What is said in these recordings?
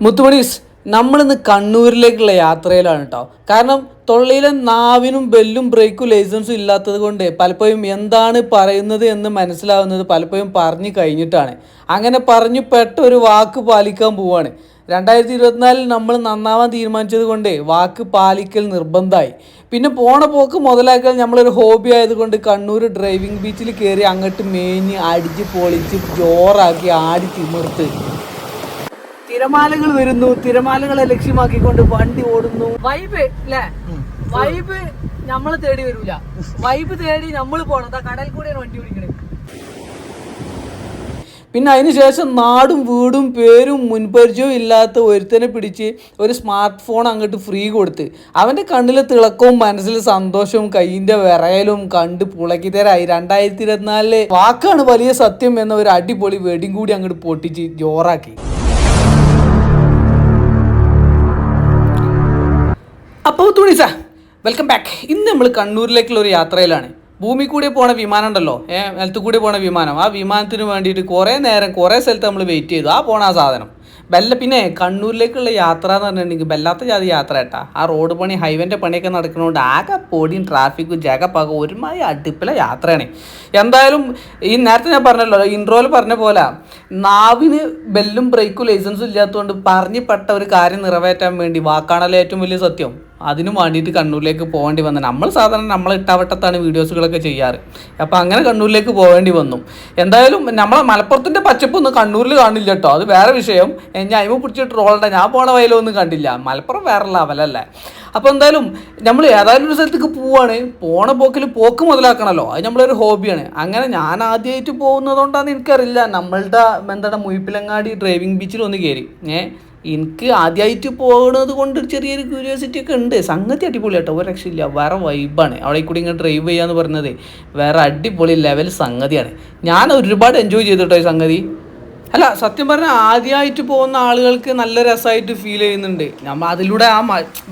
മുത്തുമണീസ് നമ്മളിന്ന് കണ്ണൂരിലേക്കുള്ള യാത്രയിലാണ് കേട്ടോ കാരണം തൊള്ളയിലെ നാവിനും ബെല്ലും ബ്രേക്കും ലൈസൻസും ഇല്ലാത്തത് കൊണ്ട് പലപ്പോഴും എന്താണ് പറയുന്നത് എന്ന് മനസ്സിലാവുന്നത് പലപ്പോഴും പറഞ്ഞു കഴിഞ്ഞിട്ടാണ്. അങ്ങനെ പറഞ്ഞു പെട്ട ഒരു വാക്ക് പാലിക്കാൻ പോവാണ്. രണ്ടായിരത്തി ഇരുപത്തിനാലിൽ നമ്മൾ നന്നാവാൻ തീരുമാനിച്ചത് കൊണ്ട് വാക്ക് പാലിക്കൽ നിർബന്ധമായി. പിന്നെ പോണ പോക്ക് മുതലാക്കൽ നമ്മളൊരു ഹോബി ആയതുകൊണ്ട് കണ്ണൂർ ഡ്രൈവിംഗ് ബീച്ചിൽ കയറി അങ്ങോട്ട് മേഞ്ഞ് അടിച്ച് പൊളിച്ച് ജോറാക്കി ആടി തിമിർത്ത് തിരമാലകൾ വരുന്നു. തിരമാലകളെ ലക്ഷ്യമാക്കിക്കൊണ്ട് വണ്ടി ഓടുന്നു. വൈബ് അല്ലേ വൈബ് നമ്മൾ തേടി വരൂല. വൈബ് തേടി നമ്മൾ പോണം. ആ കടൽ കൂടെയാണ് വണ്ടി ഓടിക്കണത് പിന്നെ അതിനുശേഷം നാടും വീടും പേരും മുൻപരിചയവും ഇല്ലാത്ത ഒരുത്തനെ പിടിച്ച് ഒരു സ്മാർട്ട് ഫോൺ അങ്ങോട്ട് ഫ്രീ കൊടുത്ത് അവന്റെ കണ്ണിലെ തിളക്കവും മനസ്സിൽ സന്തോഷവും കൈയിന്റെ വിറയലും കണ്ട് പുളക്കിതരായി രണ്ടായിരത്തി ഇരുപത്തിനാലിലെ വാക്കാണ് വലിയ സത്യം എന്ന ഒരു അടിപൊളി വെടിയും കൂടി അങ്ങോട്ട് പൊട്ടിച്ച് ജോറാക്കി. അപ്പോൾ തുണിസ വെൽക്കം ബാക്ക് ഇന്ന് നമ്മൾ കണ്ണൂരിലേക്കുള്ള ഒരു യാത്രയിലാണ്. ഭൂമി കൂടി പോണ വിമാനം ഉണ്ടല്ലോ ഏഹ് നിലത്ത് കൂടി പോണ വിമാനം. ആ വിമാനത്തിന് വേണ്ടിയിട്ട് കുറേ നേരം കുറേ സ്ഥലത്ത് നമ്മൾ വെയിറ്റ് ചെയ്തു. ആ പോണ ആ സാധനം. ബെല്ല പിന്നെ കണ്ണൂരിലേക്കുള്ള യാത്ര എന്ന് പറഞ്ഞിട്ടുണ്ടെങ്കിൽ ബെല്ലാത്ത ജാതി യാത്ര കേട്ടാ ആ റോഡ് പണി ഹൈവേന്റെ പണിയൊക്കെ നടക്കുന്നതുകൊണ്ട് ആകെ പൊടിയും ട്രാഫിക്കും ജകപ്പാകും ഒരുമാതിരി അടുപ്പിലെ യാത്രയാണ്. എന്തായാലും ഈ നേരത്തെ ഞാൻ പറഞ്ഞല്ലോ ഇൻട്രോയിൽ പറഞ്ഞ പോലെ നാവിന് ബെല്ലും ബ്രേക്കും ലൈസൻസും ഇല്ലാത്തതുകൊണ്ട് പറഞ്ഞു പെട്ട ഒരു കാര്യം നിറവേറ്റാൻ വേണ്ടി വാക്കാണല്ലോ ഏറ്റവും വലിയ സത്യം. അതിനു വേണ്ടിയിട്ട് കണ്ണൂരിലേക്ക് പോകേണ്ടി വന്നു. നമ്മൾ സാധാരണ നമ്മൾ ഇട്ടാവട്ടത്താണ് വീഡിയോസുകളൊക്കെ ചെയ്യാറ്. അപ്പോൾ അങ്ങനെ കണ്ണൂരിലേക്ക് പോകേണ്ടി വന്നു. എന്തായാലും നമ്മളെ മലപ്പുറത്തിന്റെ പച്ചപ്പൊന്നും കണ്ണൂരിൽ കാണില്ല കേട്ടോ അത് വേറെ വിഷയം. ഞാൻ അതിമ പിടിച്ചിട്ട് റോളുണ്ട് ഞാൻ പോണ വയലൊന്നും കണ്ടില്ല. മലപ്പുറം വേറെ ലെവലല്ലേ. അപ്പോൾ എന്തായാലും നമ്മൾ ഏതായാലും ഒരു സ്ഥലത്തേക്ക് പോവാണ്. പോണ പോക്കിൽ പോക്ക് മുതലാക്കണമല്ലോ അത് നമ്മളൊരു ഹോബിയാണ്. അങ്ങനെ ഞാൻ ആദ്യമായിട്ട് പോകുന്നതുകൊണ്ടാണ് എനിക്കറിയില്ല. നമ്മളുടെ എന്താണ് മുയിപ്പിലങ്ങാടി ഡ്രൈവിംഗ് ബീച്ചിൽ ഒന്ന് കയറി ഏ? എനിക്ക് ആദ്യമായിട്ട് പോകുന്നത് കൊണ്ട് ചെറിയൊരു ക്യൂരിയോസിറ്റി ഒക്കെ ഉണ്ട്. സംഗതി അടിപൊളി കേട്ടോ. ഒരു രക്ഷയില്ല. വേറെ വൈബാണ് അവിടെ കൂടി ഇങ്ങനെ ഡ്രൈവ് ചെയ്യാന്ന് പറയുന്നത് വേറെ അടിപൊളി ലെവൽ സംഗതിയാണ്. ഞാൻ ഒരുപാട് എൻജോയ് ചെയ്തിട്ടോ ഈ സംഗതി. അല്ല സത്യം പറഞ്ഞാൽ ആദ്യമായിട്ട് പോകുന്ന ആളുകൾക്ക് നല്ല രസമായിട്ട് ഫീൽ ചെയ്യുന്നുണ്ട്. നമ്മൾ അതിലൂടെ ആ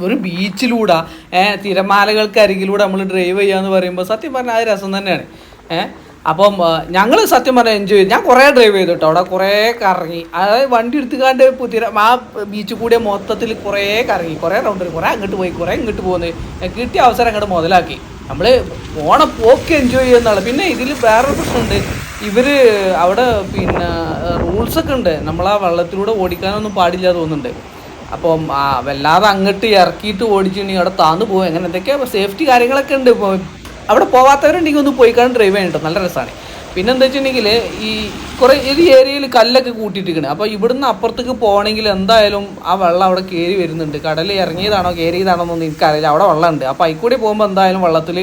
ഒരു ബീച്ചിലൂടെ തിരമാലകൾക്ക് അരികിലൂടെ നമ്മൾ ഡ്രൈവ് ചെയ്യുക ചെയ്യാന്ന് പറയുമ്പോൾ സത്യം പറഞ്ഞാൽ അത് രസം തന്നെയാണ്. ഏഹ് അപ്പം ഞങ്ങൾ സത്യം പറഞ്ഞാൽ എൻജോയ് ചെയ്തു. ഞാൻ കുറേ ഡ്രൈവ് ചെയ്തു കേട്ടോ അവിടെ കുറേ കറങ്ങി. അതായത് വണ്ടി എടുത്തുകാണ്ട് പുതിയ ആ ബീച്ച് കൂടിയ മൊത്തത്തിൽ കുറേ കറങ്ങി. കുറേ റൗണ്ട് കുറേ അങ്ങോട്ട് പോയി കുറേ ഇങ്ങോട്ട് പോകുന്നത് കിട്ടിയ അവസരം അങ്ങോട്ട് മുതലാക്കി. നമ്മൾ പോണ പോക്ക് എൻജോയ് ചെയ്യുന്നതാണ്. പിന്നെ ഇതിൽ വേറൊരു പ്രശ്നമുണ്ട്. ഇവർ അവിടെ പിന്നെ റൂൾസൊക്കെ ഉണ്ട്. നമ്മൾ ആ വെള്ളത്തിലൂടെ ഓടിക്കാനൊന്നും പാടില്ല തോന്നുന്നുണ്ട്. അപ്പം വല്ലാതെ അങ്ങോട്ട് ഇറക്കിയിട്ട് ഓടിച്ചിട്ടുണ്ടെങ്കിൽ അവിടെ താന്നു പോകും. അങ്ങനെ എന്തൊക്കെയാ സേഫ്റ്റി കാര്യങ്ങളൊക്കെ ഉണ്ട്. ഇപ്പോൾ അവിടെ പോവാത്തവരുണ്ടെങ്കിൽ ഒന്ന് പോയി കാണാൻ ഡ്രൈവ് ചെയ്യണം നല്ല രസമാണ് പിന്നെ എന്താ വെച്ചിട്ടുണ്ടെങ്കിൽ ഈ കുറേ ഈ ഏരിയയിൽ കല്ലൊക്കെ കൂട്ടിയിട്ടിരിക്കണേ. അപ്പോൾ ഇവിടുന്ന് അപ്പുറത്തേക്ക് പോകണമെങ്കിൽ എന്തായാലും ആ വെള്ളം അവിടെ കയറി വരുന്നുണ്ട്. കടൽ ഇറങ്ങിയതാണോ കയറിയതാണോ എന്നൊന്നും എനിക്കറിയില്ല. അവിടെ വെള്ളമുണ്ട്. അപ്പോൾ അതിൽ പോകുമ്പോൾ എന്തായാലും വെള്ളത്തിൽ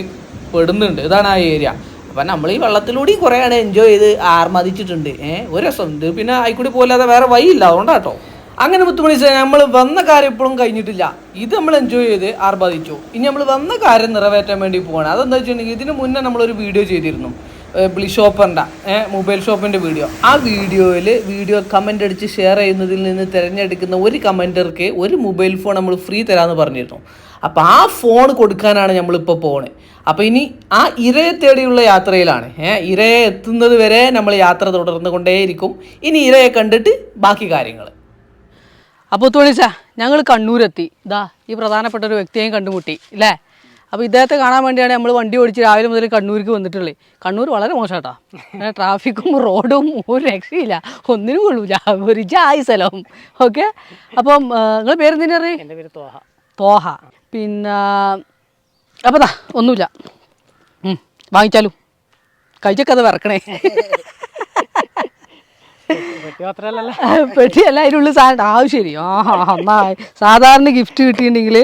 പെടുന്നുണ്ട്. ഇതാണ് ആ ഏരിയ അപ്പം നമ്മൾ ഈ വെള്ളത്തിലൂടെയും ആണ് എൻജോയ് ചെയ്ത് ആർമതിച്ചിട്ടുണ്ട്. ഏഹ് ഒരു രസമുണ്ട് പിന്നെ അതിക്കൂടി പോലാതെ വേറെ വഴിയില്ല. അതുകൊണ്ടാട്ടോ. അങ്ങനെ മുത്തുമണി നമ്മൾ വന്ന കാര്യം ഇപ്പോഴും കഴിഞ്ഞിട്ടില്ല. ഇത് നമ്മൾ എൻജോയ് ചെയ്ത് ആർഭാദിച്ചു. ഇനി നമ്മൾ വന്ന കാര്യം നിറവേറ്റാൻ വേണ്ടി പോവാണ്. അതെന്താ വെച്ചിട്ടുണ്ടെങ്കിൽ ഇതിന് മുന്നേ നമ്മളൊരു വീഡിയോ ചെയ്തിരുന്നു. ബ്ലി ഷോപ്പറിന്റെ മൊബൈൽ ഷോപ്പിന്റെ വീഡിയോ ആ വീഡിയോയിൽ വീഡിയോ കമന്റ് അടിച്ച് ഷെയർ ചെയ്യുന്നതിൽ നിന്ന് തിരഞ്ഞെടുക്കുന്ന ഒരു കമന്റർക്ക് ഒരു മൊബൈൽ ഫോൺ നമ്മൾ ഫ്രീ തരാമെന്ന് പറഞ്ഞിരുന്നു. അപ്പോൾ ആ ഫോൺ കൊടുക്കാനാണ് നമ്മളിപ്പോൾ പോണത് അപ്പോൾ ഇനി ആ ഇരയെ തേടിയുള്ള യാത്രയിലാണ്. ഏഹ് ഇരയെ എത്തുന്നത് വരെ നമ്മൾ യാത്ര തുടർന്നു കൊണ്ടേയിരിക്കും ഇനി ഇരയെ കണ്ടിട്ട് ബാക്കി കാര്യങ്ങൾ അപ്പോൾ തോണിച്ച ഞങ്ങൾ കണ്ണൂരെത്തി. ഇതാ ഈ പ്രധാനപ്പെട്ട ഒരു വ്യക്തിയെയും കണ്ടുമുട്ടി അല്ലേ അപ്പോൾ ഇദ്ദേഹത്തെ കാണാൻ വേണ്ടിയാണ് നമ്മൾ വണ്ടി ഓടിച്ച് രാവിലെ മുതൽ കണ്ണൂർക്ക് വന്നിട്ടുള്ളത് കണ്ണൂർ വളരെ മോശമാട്ടാ ട്രാഫിക്കും റോഡും ഒരു രക്ഷയില്ല. ഒന്നിനും കൊള്ളൂല. ഒരു ജായ് സ്ഥലം ഓക്കെ? അപ്പം നിങ്ങൾ പേരെന്തിനാ അറിയേ? പേര് തോഹ. തോഹ. പിന്നെ അപ്പോൾ ദാ ഒന്നുമില്ല. വാങ്ങിച്ചാലും? കഴിച്ചൊക്കെ അത് വിറക്കണേ. പെട്ടിയല്ല അതിനുള്ള സാധനം ആ ശരി ആ നന്നായി. സാധാരണ ഗിഫ്റ്റ് കിട്ടിയിട്ടുണ്ടെങ്കിൽ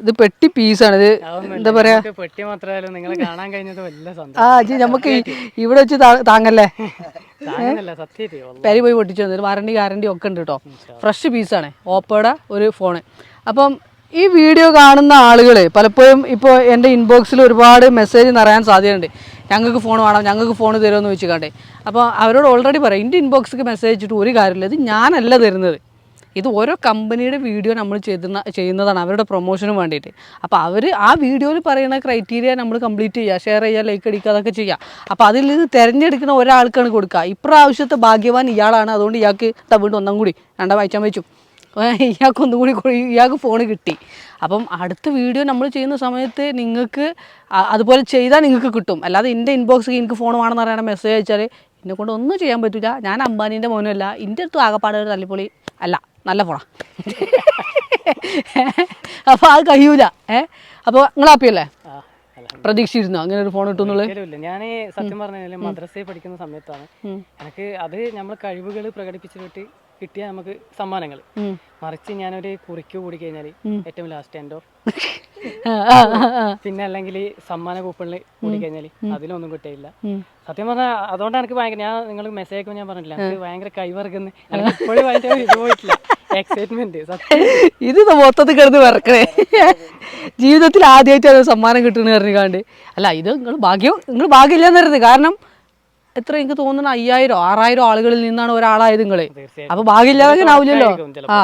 ഇത് പെട്ടി പീസാണ് ഇത് എന്താ പറയാ? പെട്ടി മാത്രമല്ല നിങ്ങളെ കാണാൻ കഴിഞ്ഞത് വലിയ സന്തോഷം. ആ ജി നമുക്ക് ഇവിടെ വെച്ച് താങ്ങല്ലേ? പെരി പോയി പൊട്ടിച്ചു തന്നു വാറണ്ടി ഗ്യാരണ്ടി ഒക്കെ ഉണ്ട് കേട്ടോ. ഫ്രഷ് പീസാണ് ഓപ്പോയുടെ ഒരു ഫോണ് അപ്പം ഈ വീഡിയോ കാണുന്ന ആളുകൾ പലപ്പോഴും ഇപ്പോൾ എന്റെ ഇൻബോക്സിൽ ഒരുപാട് മെസ്സേജ് നിറയാൻ സാധ്യതയുണ്ട്. ഞങ്ങൾക്ക് ഫോൺ വേണം ഞങ്ങൾക്ക് ഫോൺ തരുമെന്ന് കണ്ടേ അപ്പോൾ അവരോട് ഓൾറെഡി പറയാം എന്റെ ഇൻബോക്സിക്ക് മെസ്സേജ് അയച്ചിട്ട് ഒരു കാര്യമില്ല ഇത് ഞാനല്ല തരുന്നത്. ഇത് ഓരോ കമ്പനിയുടെ വീഡിയോ നമ്മൾ ചെയ്യുന്ന ചെയ്യുന്നതാണ് അവരുടെ പ്രൊമോഷനും വേണ്ടിയിട്ട്. അപ്പോൾ അവർ ആ വീഡിയോയിൽ പറയുന്ന ക്രൈറ്റീരിയ നമ്മൾ കംപ്ലീറ്റ് ചെയ്യുക ഷെയർ ചെയ്യുക ലൈക്ക് അടിക്കുക അതൊക്കെ ചെയ്യുക. അപ്പോൾ അതിൽ നിന്ന് തിരഞ്ഞെടുക്കുന്ന ഒരാൾക്കാണ് കൊടുക്കുക. ഇപ്രാവശ്യത്തെ ഭാഗ്യവാൻ ഇയാളാണ്. അതുകൊണ്ട് ഇയാൾക്ക് വീണ്ടും ഒന്നും കൂടി രണ്ടാം വായിച്ചാൻ വെച്ചു. ഇയാൾക്ക് കൂടി ഇയാൾക്ക് ഫോൺ കിട്ടി. അപ്പം അടുത്ത വീഡിയോ നമ്മൾ ചെയ്യുന്ന സമയത്ത് നിങ്ങൾക്ക് അതുപോലെ ചെയ്താൽ നിങ്ങൾക്ക് കിട്ടും. അല്ലാതെ എന്റെ ഇൻബോക്സ് എനിക്ക് ഫോൺ വേണമെന്ന് പറയുന്ന മെസ്സേജ് അയച്ചാൽ എന്നെ കൊണ്ട് ഒന്നും ചെയ്യാൻ പറ്റില്ല ഞാൻ അംബാനീന്റെ മോനല്ല. എന്റെ അടുത്ത് ആകപ്പാട് ഒരു തല്ലിപ്പൊളി. അല്ല നല്ല ഫോണാ അപ്പോൾ അത് കഴിയൂല. ഏ അപ്പോൾ നിങ്ങൾ ഹാപ്പിയല്ലേ പ്രതീക്ഷിച്ചിരുന്നോ? അങ്ങനെ ഒരു ഫോൺ കിട്ടുന്നുള്ളൂ ഞാൻ സത്യം പറഞ്ഞാൽ മദ്രസയിൽ പഠിക്കുന്ന സമയത്താണ്. എനിക്ക് അത് നമ്മൾ കഴിവുകൾ പ്രകടിപ്പിച്ചിട്ട് കിട്ടിയ നമുക്ക് സമ്മാനങ്ങൾ മറിച്ച് ഞാനൊരു കുറിക്ക് കൂടി കഴിഞ്ഞാൽ ഏറ്റവും ലാസ്റ്റ് എൻഡോ പിന്നെ അല്ലെങ്കിൽ സമ്മാന കൂപ്പണിൽ കൂടി കഴിഞ്ഞാൽ അതിലൊന്നും കിട്ടിയില്ല. സത്യം പറഞ്ഞാൽ അതുകൊണ്ടാണ് എനിക്ക് ഭയങ്കര ഞാൻ നിങ്ങൾ മെസ്സേജ് ഞാൻ പറഞ്ഞില്ല എനിക്ക് ഭയങ്കര കൈവർക്കുന്നു എനിക്ക് ഇപ്പോഴും പോയിട്ടില്ല. എക്സൈറ്റ്മെന്റ് ഇത് മൊത്തത്തിൽ കിടന്ന് വിറക്കണേ. ജീവിതത്തിൽ ആദ്യമായിട്ട് സമ്മാനം കിട്ടുന്നു പറഞ്ഞുകാണ്ട് അല്ല ഇത് നിങ്ങൾ ഭാഗ്യം നിങ്ങൾ ഭാഗ്യമില്ലെന്ന് പറയുന്നത് കാരണം എത്ര എനിക്ക് തോന്നുന്നു അയ്യായിരം ആറായിരം ആളുകളിൽ നിന്നാണ് ഒരാളായത് നിങ്ങൾ. അപ്പൊ ഭാഗ്യമില്ലാതെ ആവില്ലല്ലോ? ആ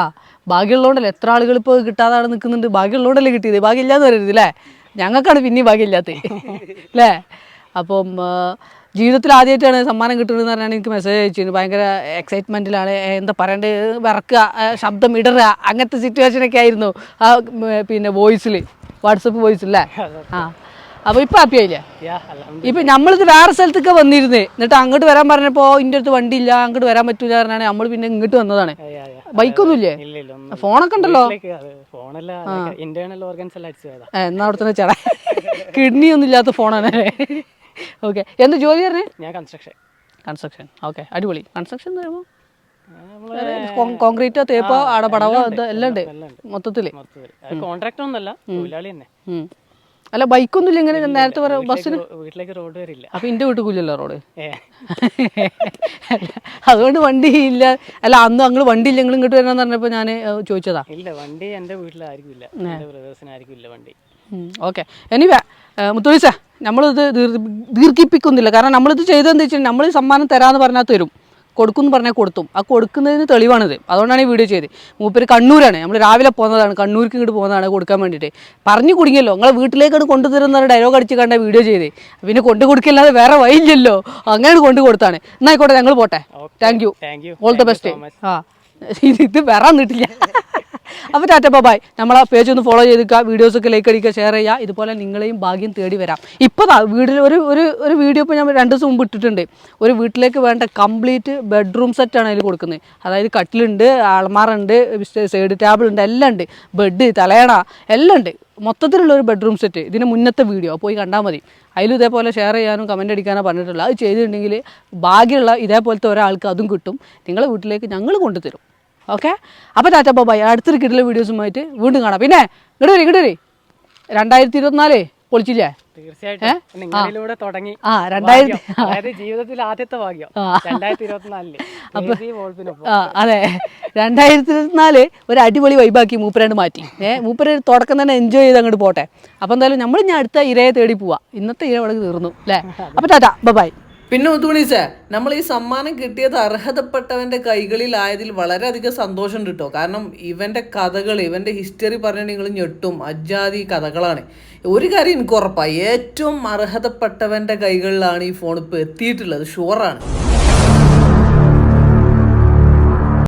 ഭാഗ്യമുള്ളതുകൊണ്ടല്ലേ എത്ര ആളുകൾ ഇപ്പോൾ കിട്ടാതെ അവിടെ നിൽക്കുന്നുണ്ട് ഭാഗ്യമുള്ളതുകൊണ്ടല്ലേ കിട്ടിയത്? ഭാഗ്യമില്ലാന്ന് പറയരുത് അല്ലേ ഞങ്ങൾക്കാണ് പിന്നെയും ഭാഗ്യമില്ലാത്തത്. അല്ലേ അപ്പം ജീവിതത്തിൽ ആദ്യമായിട്ടാണ് സമ്മാനം കിട്ടുന്നത് പറഞ്ഞാണ് എനിക്ക് മെസ്സേജ് അയച്ചിരുന്നു ഭയങ്കര എക്സൈറ്റ്മെന്റിലാണ് എന്താ പറയണ്ടത് വിറക്കുക ശബ്ദം ഇടറുക അങ്ങനത്തെ സിറ്റുവേഷനൊക്കെ ആയിരുന്നു. ആ പിന്നെ വോയിസിൽ വാട്സപ്പ് വോയിസില്ലേ ആ. അപ്പോൾ ഇപ്പം ഹാപ്പി ആയില്ലേ? ഇപ്പൊ നമ്മളിത് വേറെ സ്ഥലത്തൊക്കെ വന്നിരുന്നേ. എന്നിട്ട് അങ്ങോട്ട് വരാൻ പറഞ്ഞപ്പോ ഇന്റെ അടുത്ത് വണ്ടി ഇല്ല അങ്ങോട്ട് വരാൻ പറ്റൂല പറഞ്ഞാണ് നമ്മൾ പിന്നെ ഇങ്ങോട്ട് വന്നതാണ്. ബൈക്കൊന്നും ഇല്ലേ? ഫോണൊക്കെ ഉണ്ടല്ലോ. എന്നാ അവിടെ തന്നെ ചേടാ. കിഡ്നി ഒന്നും ഇല്ലാത്ത ഫോണാണ്. ഓക്കെ എന്ത് ജോലി പറഞ്ഞേ? ഞാൻ കൺസ്ട്രക്ഷൻ കൺസ്ട്രക്ഷൻ ഓക്കെ അടിപൊളി. കൺസ്ട്രക്ഷൻ എന്ന് പറയുമ്പോൾ കോൺക്രീറ്റോ തേപ്പോ അടപടവോ എല്ലാം ഉണ്ട്. മൊത്തത്തിൽ. കോൺട്രാക്ടർ ഒന്നല്ല തൊഴിലാളി തന്നെ. അല്ല ബൈക്കൊന്നും ഇല്ല ഇങ്ങനെ നേരത്തെ പറയാം ബസ്സിന്? വീട്ടിലേക്ക് റോഡ് വരില്ല അപ്പൊ എന്റെ വീട്ടിൽ കൂലല്ലോ റോഡ് അതുകൊണ്ട് വണ്ടി ഇല്ല. അല്ല അന്ന് അങ്ങൾ വണ്ടി ഇല്ല നിങ്ങൾ ഇങ്ങോട്ട് വരണമെന്ന് പറഞ്ഞപ്പോ ഞാൻ ചോദിച്ചതാ. ഇല്ല വണ്ടി എന്റെ വീട്ടിലായിരിക്കില്ല ബ്രദേഴ്സിനായിരിക്കും ബ്രദേഴ്സിനായിരിക്കില്ല വണ്ടി. ഓക്കെ എനിവേ മുത്തോളിസ നമ്മളിത് ദീർ- ദീർഘിപ്പിക്കുന്നില്ല. കാരണം നമ്മളിത് ചെയ്തതെന്ന് വെച്ചാൽ നമ്മൾ സമ്മാനം തരാമെന്ന് പറഞ്ഞാൽ തരും. കൊടുക്കുമെന്ന് പറഞ്ഞാൽ കൊടുത്തും. ആ കൊടുക്കുന്നതിന് തെളിവാണിത്. അതുകൊണ്ടാണ് ഈ വീഡിയോ ചെയ്ത് മൂപ്പര് കണ്ണൂരാണ്. നമ്മൾ രാവിലെ പോകുന്നതാണ്. കണ്ണൂർക്ക് ഇങ്ങോട്ട് പോകുന്നതാണ് കൊടുക്കാൻ വേണ്ടിയിട്ട് പറഞ്ഞു കുടുങ്ങിയല്ലോ. നിങ്ങളെ വീട്ടിലേക്കാണ് കൊണ്ടുതരുന്ന ഡയലോഗ് അടിച്ച് കണ്ട വീഡിയോ ചെയ്ത്. പിന്നെ കൊണ്ടു കൊടുക്കില്ലാതെ വേറെ വൈകില്ലല്ലോ അങ്ങനെ കൊണ്ടു കൊടുത്താണ്. എന്നായിക്കോട്ടെ ഞങ്ങൾ പോട്ടെ. Thank you thank you all the best ആ. ഇത് ഇത് വരാൻ അപ്പോൾ ടാറ്റ ബൈ നമ്മളെ പേജ് ഒന്ന് ഫോളോ ചെയ്തിക്കുക വീഡിയോസൊക്കെ ലൈക്ക് അടിക്കുക ഷെയർ ചെയ്യുക. ഇതുപോലെ നിങ്ങളെയും ഭാഗ്യം തേടി വരാം. ഇപ്പോൾ വീട്ടിൽ ഒരു ഒരു ഒരു വീഡിയോ ഇപ്പോൾ ഞാൻ രണ്ട് ദിവസം മുമ്പ് ഇട്ടിട്ടുണ്ട്. ഒരു വീട്ടിലേക്ക് വേണ്ട കംപ്ലീറ്റ് ബെഡ്റൂം സെറ്റാണ് അതിൽ കൊടുക്കുന്നത്. അതായത് കട്ടിലുണ്ട് അൾമാറുണ്ട് സൈഡ് ടേബിൾ ഉണ്ട് എല്ലാം ഉണ്ട്. ബെഡ് തലയണ എല്ലാം ഉണ്ട്. മൊത്തത്തിലുള്ള ഒരു ബെഡ്റൂം സെറ്റ് ഇതിന് മുന്നത്തെ വീഡിയോ പോയി കണ്ടാൽ മതി. അതിലും ഇതേപോലെ ഷെയർ ചെയ്യാനും കമന്റ് അടിക്കാനോ പറഞ്ഞിട്ടുള്ളത് അത് ചെയ്തിട്ടുണ്ടെങ്കിൽ ഭാഗ്യമുള്ള ഇതേപോലത്തെ ഒരാൾക്ക് അതും കിട്ടും. നിങ്ങളെ വീട്ടിലേക്ക് ഞങ്ങൾ കൊണ്ടുതരും. ഓക്കെ അപ്പോൾ ടാറ്റ ബൈ അടുത്തൊരു കിട്ടിലെ വീഡിയോസുമായിട്ട് വീണ്ടും കാണാം. പിന്നെ ഇങ്ങോട്ട് വരി ഇങ്ങോട്ട് വരി. രണ്ടായിരത്തി ഇരുപത്തിനാല് പൊളിച്ചില്ലേ? തീർച്ചയായിട്ടും. തുടങ്ങി. ആ രണ്ടായിരത്തി. അതായത് ജീവിതത്തിൽ ആദ്യത്തെ ഭാഗ്യം. രണ്ടായിരത്തി ഇരുപത്തിനാലിൽ അതെ. രണ്ടായിരത്തി ഇരുപത്തിനാല് ഒരു അടിപൊളി വൈബാക്കി മൂപ്പരാണ്ട് മാറ്റി. ഏഹ് മൂപ്പര് തുടക്കം തന്നെ എൻജോയ് ചെയ്ത് അങ്ങോട്ട് പോട്ടെ. അപ്പോൾ എന്തായാലും നമ്മൾ ഞാൻ അടുത്ത ഇരയെ തേടി പോവാ. ഇന്നത്തെ ഇര അവിടെ തീർന്നു അല്ലേ? അപ്പോൾ ടാറ്റ ബൈ പിന്നെ ഒത്തുമണീസേ നമ്മൾ ഈ സമ്മാനം കിട്ടിയത് അർഹതപ്പെട്ടവന്റെ കൈകളിലായതിൽ വളരെയധികം സന്തോഷമുണ്ട് കേട്ടോ കാരണം ഇവന്റെ കഥകൾ ഇവന്റെ ഹിസ്റ്ററി പറഞ്ഞാൽ നിങ്ങൾ ഞെട്ടും. അജാതി കഥകളാണ്. ഒരു കാര്യം എനിക്ക് ഉറപ്പാണ് ഏറ്റവും അർഹതപ്പെട്ടവന്റെ കൈകളിലാണ് ഈ ഫോൺ ഇപ്പോൾ എത്തിയിട്ടുള്ളത്. ഷുവറാണ്